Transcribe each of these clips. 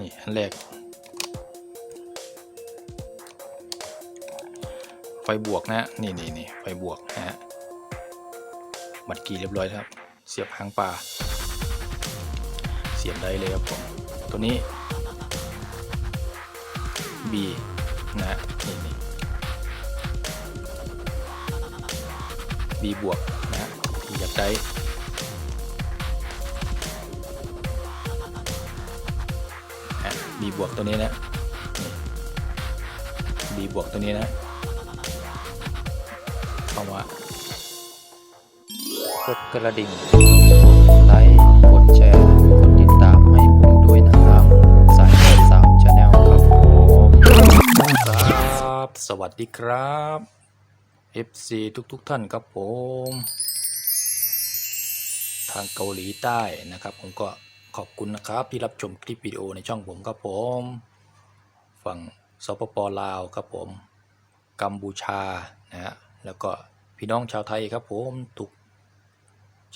นี่อันแรก ไฟบวกนะฮะนี่นี่นี่ไฟบวกนะฮะบัตรกีเรียบร้อยครับ เสียบหางปลาเสียบได้เลยครับผมตัวนี้ B นะฮะนี่นี่ B บวกนะฮะที่อยากได้ B บวกตัวนี้นะนี่ B บวกตัวนี้นะเข้ามากดกระดิ่งกดไลค์กดแชร์กดติดตามให้ผมด้วยนะครับ สายใจสาวชาแนลครับผมครับ สวัสดีครับ FC ทุกๆทท่านครับผม ทางเกาหลีใต้นะครับ ผมก็ ขอบคุณนะครับที่รับชมคลิปวิดีโอในช่องผมครับผม ฝั่งสปปลาวครับผม กัมพูชานะฮะแล้วก็พี่น้องชาวไทยครับผมทุก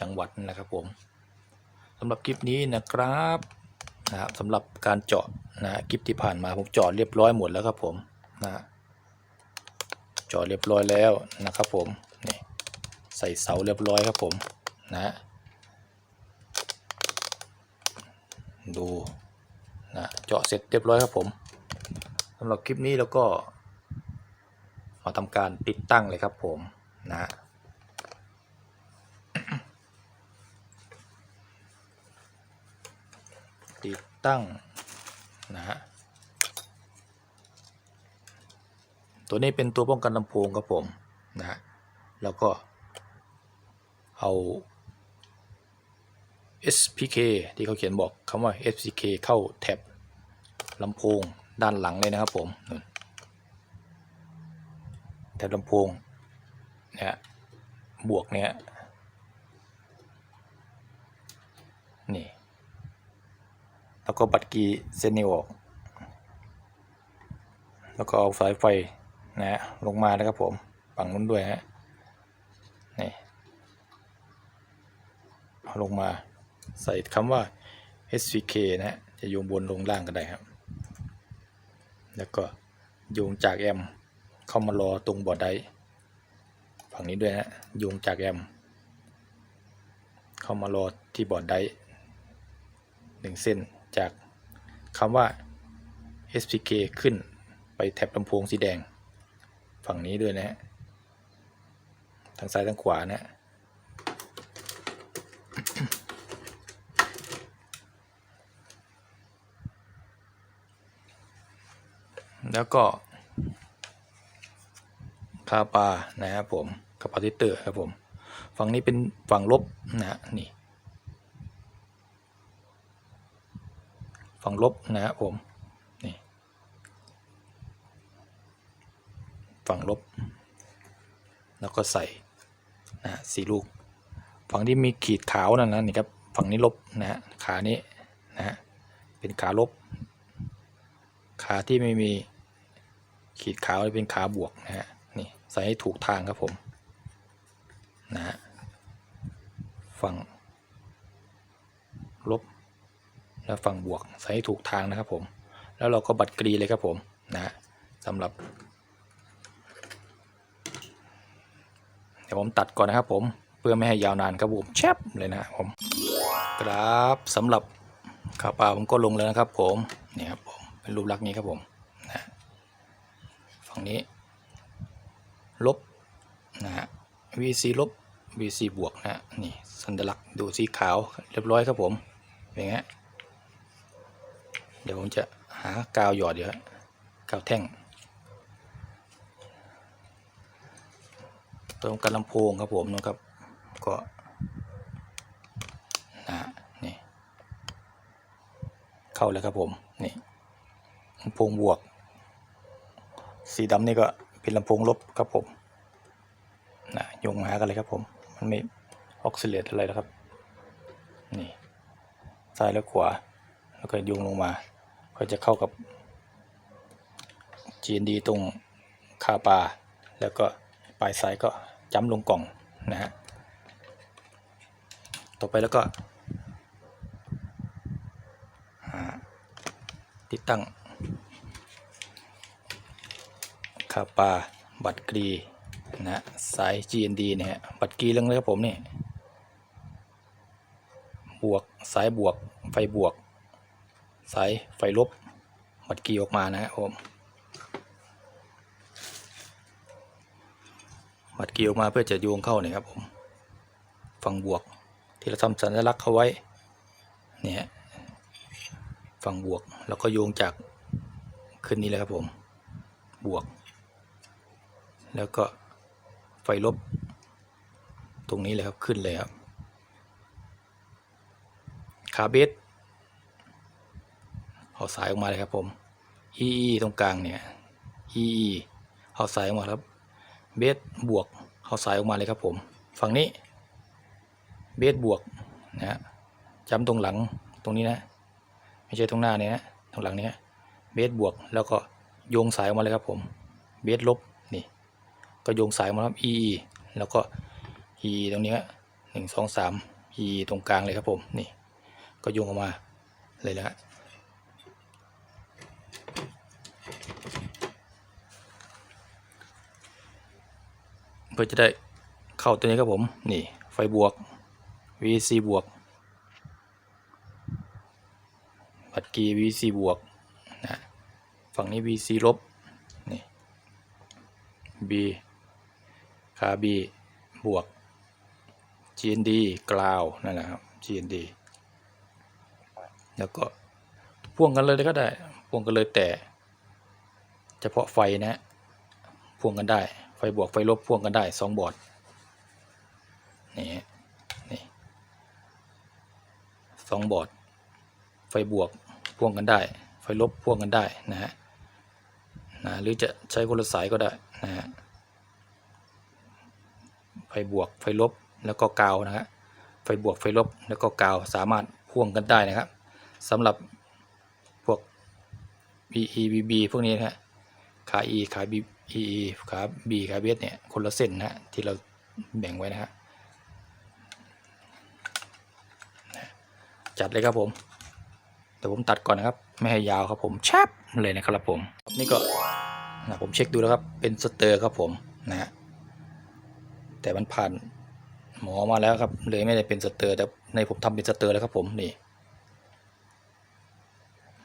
จังหวัดนะครับผมสำหรับคลิปนี้นะครับนะครับสำหรับการเจาะนะฮะคลิปที่ผ่านมาผมเจาะเรียบร้อยหมดแล้วครับผมนะฮะเจาะเรียบร้อยแล้วนะครับผมนี่ใส่เสาเรียบร้อยครับผมนะฮะ ดูนะเจาะเสร็จเรียบร้อยครับผมสำหรับคลิปนี้เราก็มาทำการติดตั้งเลยครับผมนะติดตั้งนะฮะตัวนี้เป็นตัวป้องกันลำโพงครับผมนะฮะแล้วก็เอา SPK ที่เขาเขียนบอกคำว่า SPK เข้าแท็บลำโพงด้านหลังเลยนะครับผมแท็บลำโพงเนี่ยบวกเนี่ยนี่ แล้วก็บัตรกีเส้นนี้ออก แล้วก็เอาสายไฟนะฮะลงมานะครับผมฝั่งนู้นด้วยฮะนี่เอาลงมา ใส่คำว่า SVK นะฮะจะโยงบนลงล่างก็ได้ครับ แล้วก็โยงจากแอมเข้ามารอตรงบอร์ดไดร์ฝั่งนี้ด้วยนะโยงจากแอมเข้ามารอที่บอร์ดไดร์หนึ่งเส้นจากคำว่า SPK ขึ้นไปแท็บลำโพงสีแดง ฝั่งนี้ด้วยนะฮะทางซ้ายทางขวานะฮะ แล้วก็คาปานะครับผมคาปาซิเตอร์ครับผม ฝั่งนี้เป็นฝั่งลบนะฮะนี่ ฝั่งลบนะครับผมนี่ฝั่งลบ แล้วก็ใส่นะฮะสี่ลูก ฝั่งที่มีขีดขาวนั่นนะนี่ครับฝั่งนี้ลบนะฮะขานี้นะฮะเป็นขาลบ ขาที่ไม่มี ขีดขาวเป็นขาบวกนะฮะนี่ใส่ให้ถูกทางครับผมนะฮะฝั่งลบแล้วฝั่งบวกใส่ให้ถูกทางนะครับผมแล้วเราก็บัดกรีเลยครับผมนะฮะสำหรับเดี๋ยวผมตัดก่อนนะครับผมเพื่อไม่ให้ยาวนานครับผมแชบเลยนะครับผมครับสำหรับขาปลาผมก็ลงแล้วนะครับผมนี่ครับผมเป็นรูปลักษณ์นี้ครับผม งนี้ ลบนะฮะ VC ลบ VC บวกนะฮะนี่สัญลักษณ์ดูสีขาวเรียบร้อยครับผมอย่างเงี้ยเดี๋ยวผมจะหากาวหยอดเดี๋ยวกาวแท่งตรงกันลำโพงครับผมนะครับก็นะฮะนี่เข้าแล้วครับผมนี่ลำโพงบวก สีดำนี่ก็เป็นลำโพงลบครับผมนะยงหากันเลยครับผม มันไม่ออกซิเลตอะไรแล้วครับ นี่ซ้ายและขวา แล้วก็ยงลงมา ก็จะเข้ากับ GND ตรงคาปา แล้วก็ปลายสายก็จ้ำลงกล่องนะฮะ ต่อไปแล้วก็ ติดตั้ง คาปาบัตรกรีนะฮะสาย GND เนี่ยฮะบัตรกรีเรื่องเลยครับผมนี่ บวกสายบวกไฟบวก สายไฟลบ บัตรกรีออกมานะครับผมบัตรกรีออกมาเพื่อจะโยงเข้าเนี่ยครับผมฝั่งบวกที่เราทำสัญลักษณ์เขาไว้เนี่ยฝั่งบวกแล้วก็โยงจากขึ้นนี้เลยครับผม บวก แล้วก็ไฟลบ ตรงนี้เลยครับขึ้นเลยครับขาเบสเอาสายออกมาเลยครับผม EE ตรงกลางเนี่ย EE เอาสายออกมาครับ เบสบวกเอาสายออกมาเลยครับผม ฝั่งนี้ เบสบวกนะฮะจำตรงหลังตรงนี้นะ ไม่ใช่ตรงหน้าเนี่ยนะ ตรงหลังนี้เบสบวกแล้วก็โยงสายออกมาเลยครับผม เบสลบ ก็โยงสายมาครับ e แล้วก็ e ตรงนี้หนึ่งสองสาม e ตรงกลางเลยครับผมนี่ก็โยงออกมาเลยนะฮะเพื่อจะได้เข้าตัวนี้ครับผมนี่ไฟบวก VC บวกบัตรกี VC บวกนะฝั่งนี้ VC ลบนี่ B คา B บวก GND กราวนั่นแหละครับ GND แล้วก็พ่วงกันเลยก็ได้ พ่วงกันเลยแต่เฉพาะไฟนะพ่วงกันได้ ไฟบวกไฟลบพ่วงกันได้สองบอร์ดนี่นี่สองบอร์ดไฟบวกพ่วงกันได้ ไฟลบพ่วงกันได้นะฮะนะหรือจะใช้คนละสายก็ได้นะฮะ ไฟบวกไฟลบแล้วก็กาวนะฮะไฟบวกไฟลบแล้วก็กาวสามารถพ่วงกันได้นะครับสำหรับพวก BE BB พวกนี้นะฮะขา E ขา B EE ขา B ขา B เนี่ยคนละเส้นนะฮะที่เราแบ่งไว้นะฮะจัดเลยครับผมเดี๋ยวผมตัดก่อนนะครับ ไม่ให้ยาวครับผมแชบเลยนะครับผม นี่ก็นะผมเช็คดูแล้วครับเป็นสเตอร์ครับผมนะฮะ แต่มันผ่านหมอมาแล้วครับ เลยไม่ได้เป็นสเตอร์แต่ในผมทำเป็นสเตอร์แล้วครับผมนี่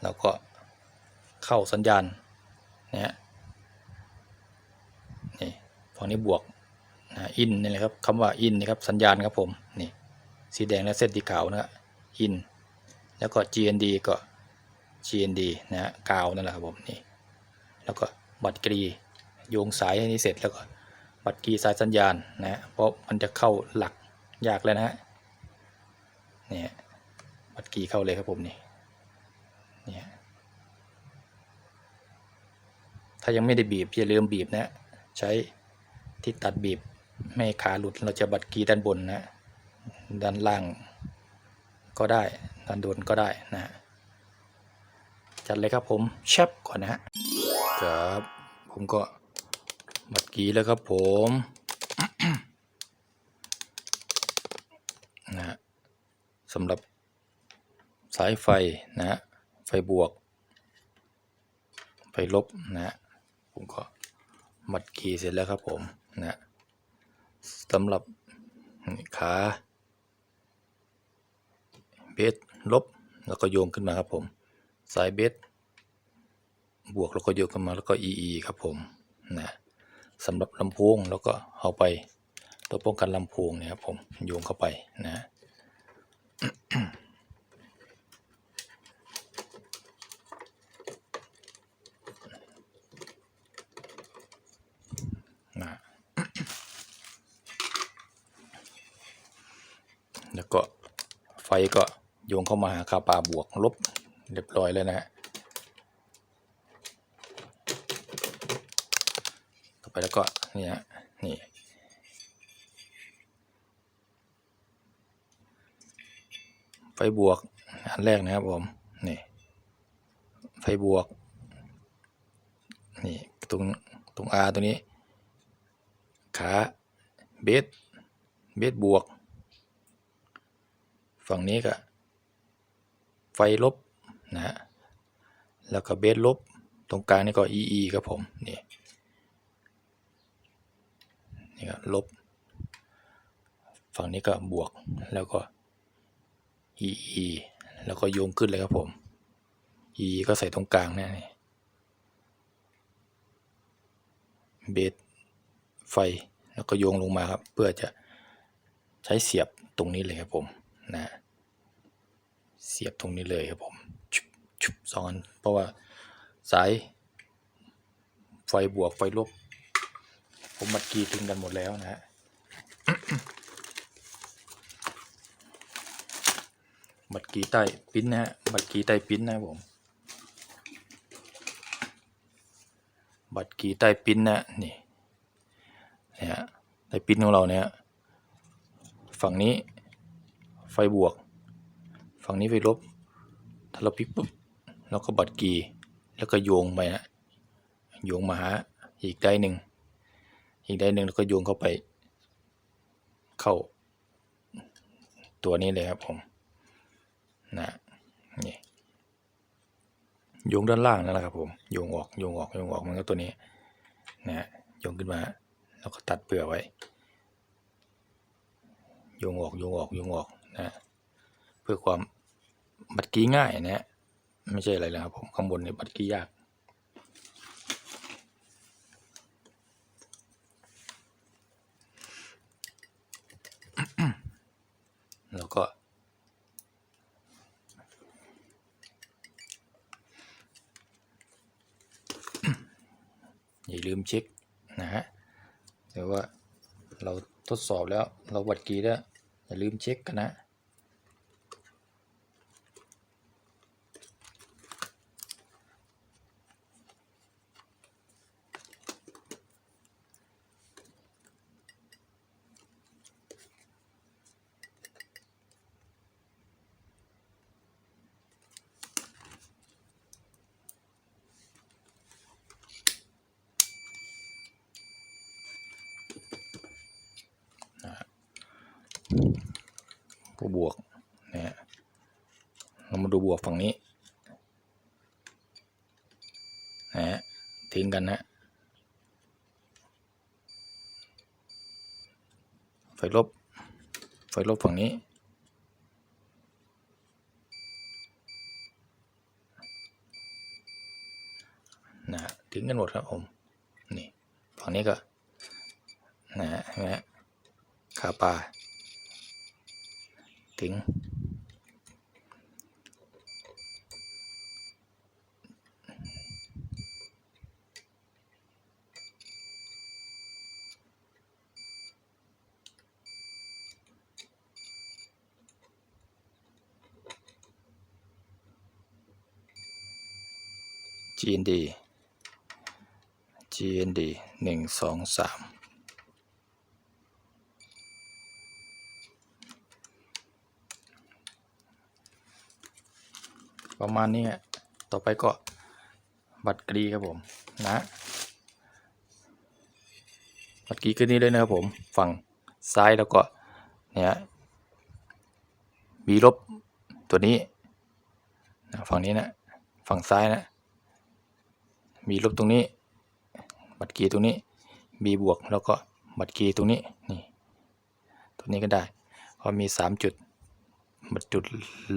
แล้วก็เข้าสัญญาณนะฮะนี่ฝั่งนี้บวกนะอินนี่แหละครับคำว่าอินนี่ครับสัญญาณครับผมนี่สีแดงและเส้นสีขาวนะฮะอินแล้วก็ GND ก็ GND นะฮะกาวนั่นแหละครับผมนี่แล้วก็บัตรกรีโยงสายให้นี้เสร็จแล้วก็ บัตรกรีสายสัญญาณนะฮะเพราะมันจะเข้าหลักยากเลยนะฮะเนี่ฮะบัตรกรีเข้าเลยครับผมนี่เนี่ฮะถ้ายังไม่ได้บีบอย่าลืมบีบนะใช้ที่ตัดบีบไม่ให้ขาหลุดเราจะบัตรกรีด้านบนนะด้านล่างก็ได้ด้านบนก็ได้นะฮะจัดเลยครับผมแชปก่อนนะฮะครับผมก็ บัตรกีแล้วครับผมนะฮะสำหรับสายไฟนะฮะไฟบวก ไฟลบนะฮะผมก็มัดกีเสร็จแล้วครับผมนะฮะสำหรับขาเบสลบแล้วก็โยงขึ้นมาครับผม สายเบสบวกแล้วก็โยงขึ้นมาแล้วก็ EE ครับผมนะ สำหรับลำโพงแล้วก็เอาไปตัวป้องกันลำโพงเนี่ยครับผมโยงเข้าไปนะนะ แล้วก็ไฟก็โยงเข้ามาหาคาปาบวกลบเรียบร้อยแล้วนะฮะ ต่อไป แล้วก็นี่ฮะนี่ไฟบวกอันแรกนะครับผมนี่ไฟบวกนี่ตรงตรง R ตัวนี้ ขาเบสเบสบวก ฝั่งนี้ก็ไฟลบนะฮะแล้วก็เบสลบตรงกลางนี่ก็ EE ครับผมนี่ นี่ก็ลบ ฝั่งนี้ก็บวกแล้วก็ EE แล้วก็โยงขึ้นเลยครับผม EE ก็ใส่ตรงกลางนะนี่เบสไฟแล้วก็โยงลงมาครับ เพื่อจะใช้เสียบตรงนี้เลยครับผมนะเสียบตรงนี้เลยครับผมชุบชุบสองอันเพราะว่าสายไฟบวกไฟลบ ผมมัดกีถึงกันหมดแล้วนะฮะบัตรกีใต้ปิ้นนะฮะบัตรกีใต้ปิ้นนะผมบัตรกีใต้ปิ้นนะนี่นี่ฮะใต้ปิ้นของเราเนี่ยฝั่งนี้ไฟบวก ฝั่งนี้ไฟลบถ้าเราพลิกปุ๊บเราก็บัตรกีแล้วก็โยงไปนะโยงมาหาอีกได้หนึ่ง อีกได้หนึ่งแล้วก็โยงเข้าไป เข้า ตัวนี้เลยครับผมนะนี่โยงด้านล่างนั่นแหละครับผมโยงออกโยงออกโยงออกมันก็ตัวนี้นะฮะโยงขึ้นมาแล้วก็ตัดเปลือกไว้โยงออกโยงออกโยงออกนะเพื่อความบัดกี้ง่ายนะฮะไม่ใช่อะไรเลยครับผมข้างบนเนี่ยบัดกี้ยาก แล้วก็ อย่าลืมเช็คนะฮะแต่วว่าเราทดสอบแล้วเราวัดกีแล้วอย่าลืมเช็คกันนะ บวกนะฮะเรามาดูบวกฝั่งนี้นะฮะทิ้งกันนะไฟลบไฟลบฝั่งนี้นะทิ้งกันหมดครับผมนี่ฝั่งนี้ก็นะฮะเห็นไหมฮะคาปลา kính. GND GND 1 2 3 ประมาณนี้ต่อไปก็บัตรกรีครับผมนะ บัตรกรีขึ้นนี้เลยนะครับผมฝั่งซ้ายแล้วก็เนี่ยบีลบตัวนี้นะฝั่งนี้นะฝั่งซ้ายนะมีลบตรงนี้ บัตรกีตรงนี้บีบวกแล้วก็บัตรกีตรงนี้นี่ตัวนี้ก็ได้เพราะมีสามจุดบัตรจุด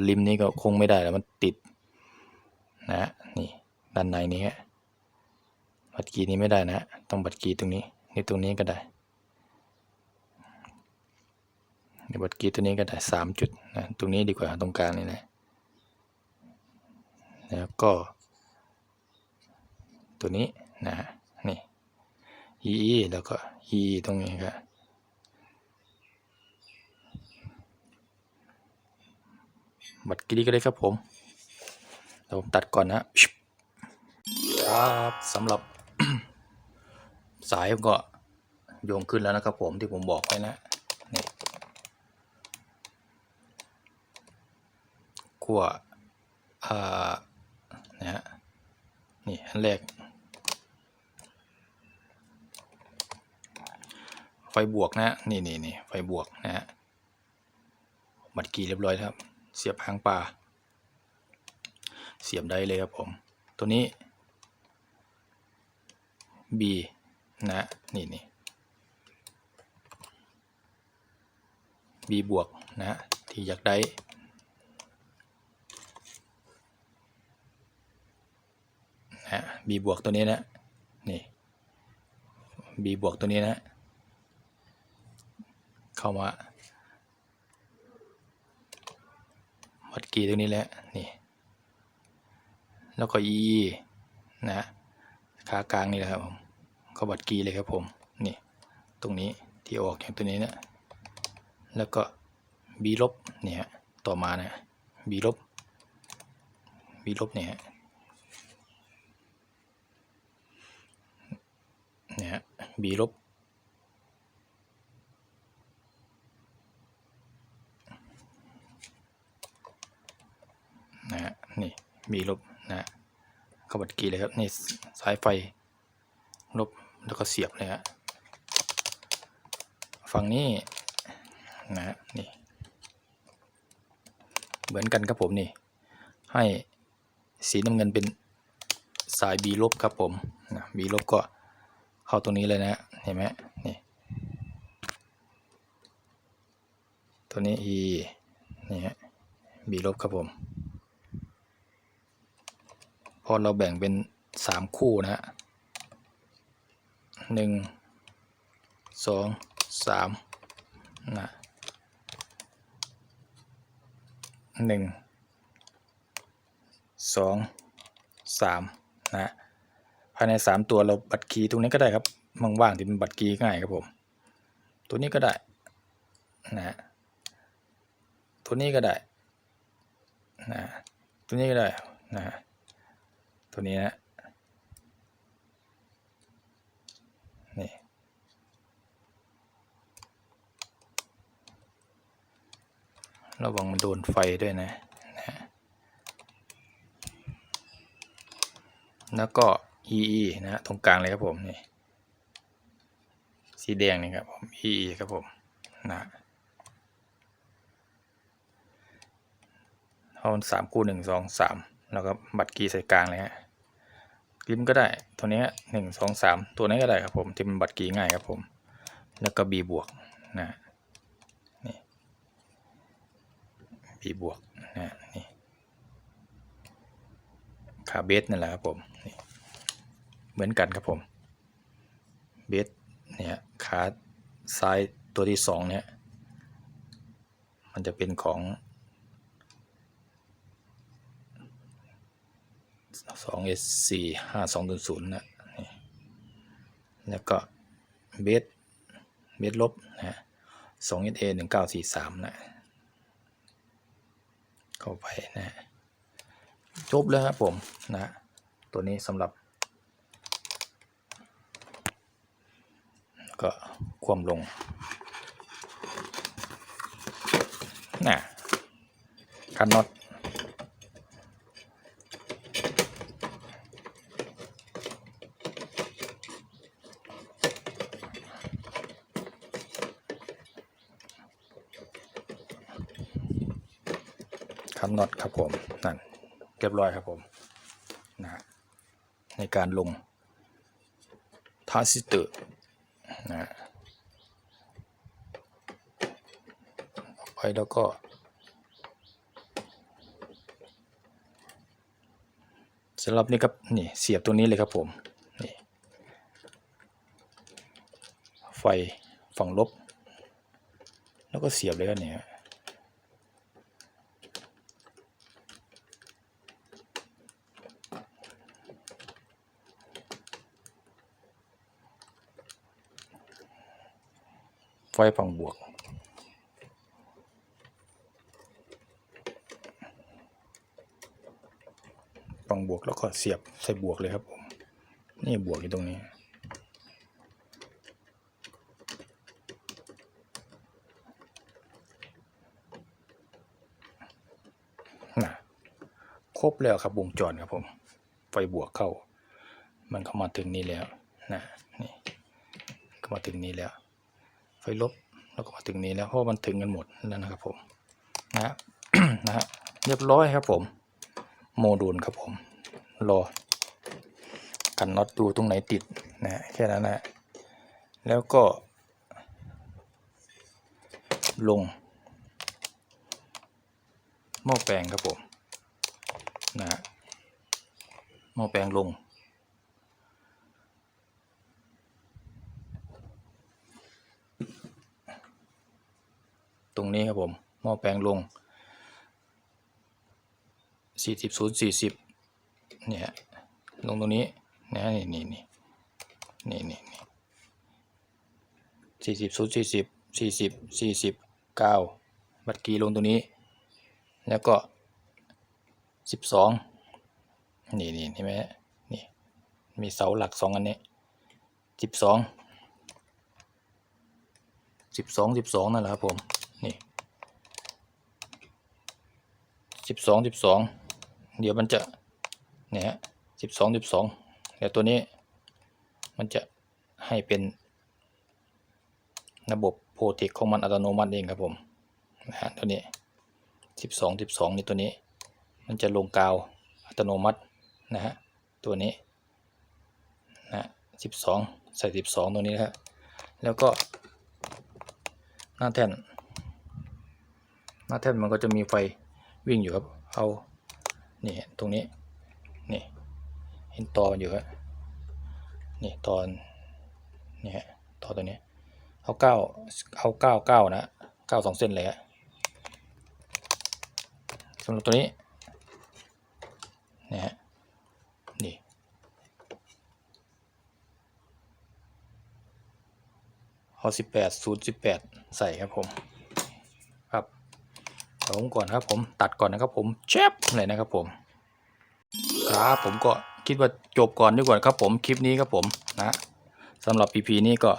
ริมนี้ก็คงไม่ได้แล้วมันติด นะนี่ด้านในนี้บัตรกีนี้ไม่ได้นะ ต้องบัตรกีตรงนี้นี่ตรงนี้ก็ได้ในบัตรกีตัวนี้ก็ได้สามจุดนะตรงนี้ดีกว่าตรงกลางนี่แหละแล้วก็ ตัวนี้นะนี่ e แล้วก็ e ตรงนี้ครับบัตรกรีก็ได้ครับผม ดี๋ยวผมตัดก่อนนะครับสำหรับสายผมก็โยงขึ้นแล้วนะครับผมที่ผมบอกไว้นะนี่ขั้วอ่านะฮะนี่อันแรก ไฟบวกนะนี่นี่นี่ไฟบวกนะฮะบัตรกีเรียบร้อยแล้วครับ เสียบหางปลา เสียบได้เลยครับผม ตัวนี้ B นะนี่นี่ B บวกนะที่อยากได้นะ b บวกตัวนี้นะนี่ b บวกตัวนี้นะ เข้ามาวัดกีตรงนี้แหละนี่ แล้วก็ e นะขากลางนี่แหละครับผมก็วัดกีเลยครับผมนี่ตรงนี้ที่ออกอย่างตัวนี้เนะแล้วก็ b ลบเนี่ยต่อมานะ b ลบ b ลบเนี่ยเนี่ย b ลบ นะฮะนี่ b ลบ นะฮะเข้าบัตรกีเลยครับนี่สายไฟลบแล้วก็เสียบเลยฮะฝั่งนี้นะฮะนี่เหมือนกันครับผมนี่ ให้สีน้ำเงินเป็นสาย B ลบครับผมนะ B ลบก็เข้าตรงนี้เลยนะเห็นไหมนี่ตัวนี้ E นี่ฮะ B ลบครับผม อเราแบ่งเป็นสามคู่นะฮะหนึ่งสองสามนะหนึ่งสองสามนะภายในสามตัวเราบัตรคีย์ตรงนี้ก็ได้ครับว่างๆที่เป็นบัตรคีย์ง่ายครับผม ตัวนี้ก็ได้นะฮะตัวนี้ก็ได้นะตัวนี้ก็ได้นะฮะ ตัวนี้นะนี่ระวังมันโดนไฟด้วยนะนะ แล้วก็ EE นะฮะตรงกลางเลยครับผมนี่สีแดงนี่ครับผม EE ครับผมนะเอาสามคู่หนึ่งสองสามแล้วก็บัตรกีใส่กลางเลยฮะ ริมก็ได้ ตัวนี้หนึ่งสองสามตัวนี้ก็ได้ครับผมที่มันบัตรกีง่ายครับผม แล้วก็ B บวกนะนี่ B บวกนะนี่ขาเบสนั่นแหละครับผมนี่เหมือนกันครับผมเบสเนี่ยขาซ้ายตัวที่สองเนี่ยมันจะเป็นของ สองเอสสี่ห้าสองศูนย์ศูนะนี่แล้วก็เบสเบสลบนะสองเอสเอหนึ่งเก้าสี่สามนะเข้าไปนะจบแล้วครับผมนะตัวนี้สำหรับ ก็ความลงน่ะคันน็อต คันน็อตครับผมนั่นเรียบร้อยครับผมนะในการลงทาซิเตอร์นะไปแล้วก็ สำหรับนี่ครับนี่เสียบตัวนี้เลยครับผมนี่ไฟฝั่งลบ แล้วก็เสียบเลยครับเนี่ย ไฟฝั่งบวก ฝั่งบวกแล้วก็เสียบใส่บวกเลยครับผม นี่บวกอยู่ตรงนี้นะครบแล้วครับวงจรครับผม ไฟบวกเข้า มันเข้ามาถึงนี้แล้วนะนี่เข้ามาถึงนี้แล้ว ไฟลบแล้วก็มาถึงนี้แล้วเพราะมันถึงกันหมดแล้วนะครับผมนะนะฮะเรียบร้อยครับผม โมดูลครับผมรอกันน็อตดูตรงไหนติดนะฮะแค่นั้นนะฮะแล้วก็ ลงหม้อแปลงครับผมนะฮะหม้อแปลงลง รงนี้ครับผม หม้อแปลงลงสี่สิบศูนย์สี่สิบเนี่ย ลงตรงนี้นะนี่นี่นี่นี่นี่นี่สี่สิบศูนย์สี่สิบสี่สิบสี่สิบเก้าบัตรกีลงตรงนี้ แล้วก็สิบสองนี่นี่เห็นไหมนี่มีเสาหลักสองอันนี้สิบสองสิบสองสิบสองนั่นแหละครับผม นี่ สิบสองสิบสองเดี๋ยวมันจะเนี่ยฮะสิบสองสิบสองเดี๋ยวตัวนี้มันจะให้เป็นระบบโปรเทคของมันอัตโนมัติเองครับผมนะฮะตัวนี้สิบสองสิบสองนี่ตัวนี้ มันจะลงกาวอัตโนมัตินะฮะตัวนี้นะสิบสองใส่สิบสองตรงนี้นะฮะแล้วก็หน้าแท่นหน้าแท่นมันก็จะมีไฟ วิ่งอยู่ครับ เอานี่ตรงนี้ นี่ เห็นตออยู่ครับนี่ตอนนี่ฮะตอตัวนี้ เอาเก้าเอาเก้าเก้านะเก้าสองเส้นเลยฮะสำหรับตัวนี้นี่ฮะนี่เอาสิบแปดศูนย์สิบแปดใส่ครับผม ผมก่อนครับผมตัดก่อนนะครับผมเจ็บเลยนะครับผมครับผมก็คิดว่าจบก่อนดีกว่าครับผมคลิปนี้ครับผมนะสำหรับ EP นี้ก็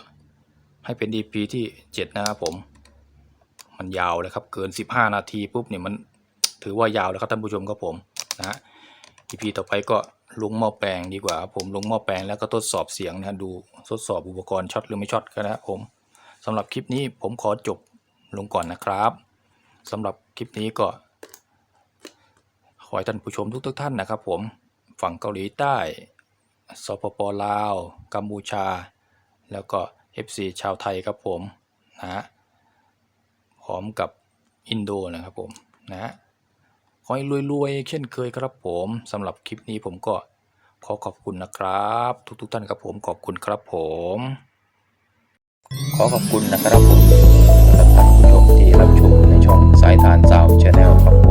ให้เป็น EP ที่ 7 นะครับผม มันยาวเลยครับเกิน 15 นาทีปุ๊บเนี่ยมันถือว่ายาวแล้วครับท่านผู้ชมครับผมนะฮะ EP ต่อไปก็ลงหม้อแปลงดีกว่าครับผมลงหม้อแปลงแล้วก็ทดสอบเสียงนะฮะดูทดสอบอุปกรณ์ช็อตหรือไม่ช็อตกันนะครับผมสำหรับคลิปนี้ผมขอจบลงก่อนนะครับ สำหรับคลิปนี้ก็ ขอให้ท่านผู้ชมทุกทุกๆท่านนะครับ ผมฝั่งเกาหลีใต้สปปลาว กัมพูชา แล้วก็ FC ชาวไทยครับผมนะฮะพร้อมกับอินโดนะครับผมนะฮะขอให้รวยๆ เช่นเคยครับผมสำหรับคลิปนี้ผมก็ขอขอบคุณนะครับ ทุกๆท่านครับผมขอบคุณครับผม ขอขอบคุณนะครับผมสำหรับท่านผู้ชมที่ ช่องสายทานสาวชาแนลครับผม